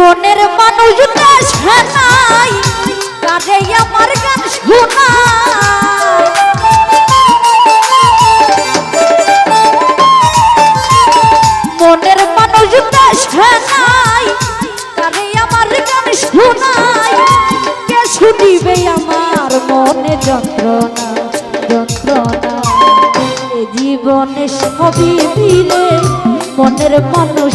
মনের মানুষ দেশানাই কারে আমার গান মনের মানুষ দেশানাই কারে আমার গান শোনায় কে শুনিবে আমার মনে যন্ত্রণা যন্ত্রণা? জীবনে সবই মিলে মনের মানুষ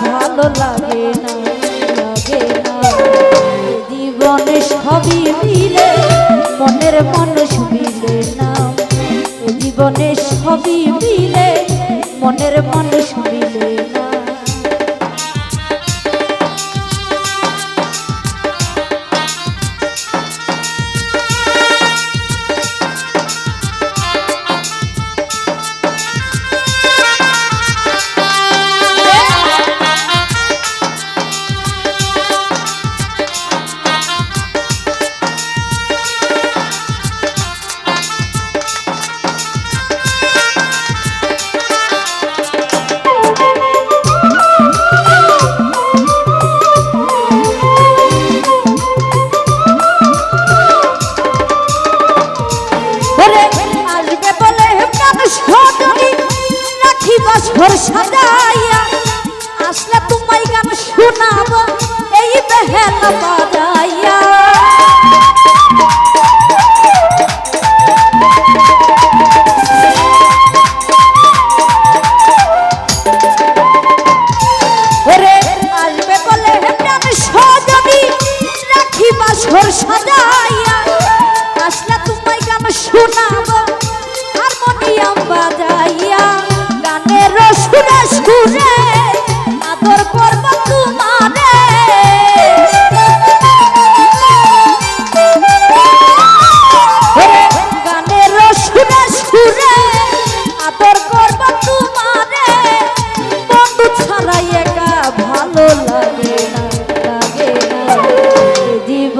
ভালো লাগে না লাগে না। জীবনে সবই মিলে, মনের মানুষ মিলে না। জীবনে সবই মিলে, মনের মানুষ মিলে না। সজনী রাখি বাসর সাজাইয়া। আসলে তোমায় গান শোনাব এই বেহেলা বাজাইয়া।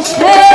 জীবনটারে